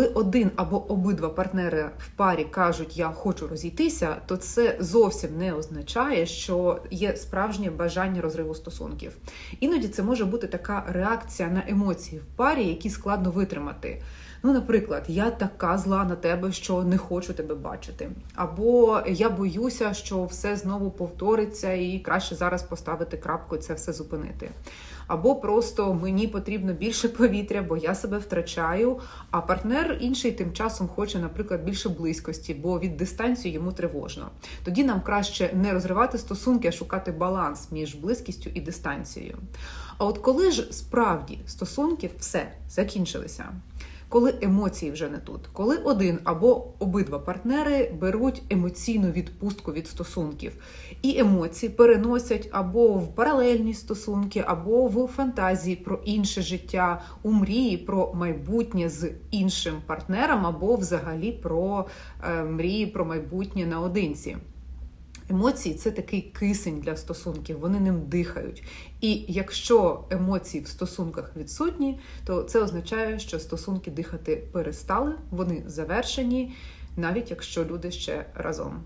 коли один або обидва партнери в парі кажуть Я хочу розійтися, то це зовсім не означає, що є справжнє бажання розриву стосунків. Іноді це може бути така реакція на емоції в парі, які складно витримати. Ну, наприклад, я така зла на тебе, що не хочу тебе бачити. Або я боюся, що все знову повториться, і краще зараз поставити крапку і це все зупинити. Або просто мені потрібно більше повітря, бо я себе втрачаю. А партнер інший тим часом хоче, наприклад, більше близькості, бо від дистанції йому тривожно. Тоді нам краще не розривати стосунки, а шукати баланс між близькістю і дистанцією. А от коли ж справді стосунки все закінчилися. Коли емоції вже не тут, коли один або обидва партнери беруть емоційну відпустку від стосунків, і емоції переносять або в паралельні стосунки, або в фантазії про інше життя, у мрії про майбутнє з іншим партнером, або взагалі про е, мрії про майбутнє наодинці. Емоції це такий кисень для стосунків, вони ним дихають. І якщо емоції в стосунках відсутні, то це означає, що стосунки дихати перестали, вони завершені, навіть якщо люди ще разом.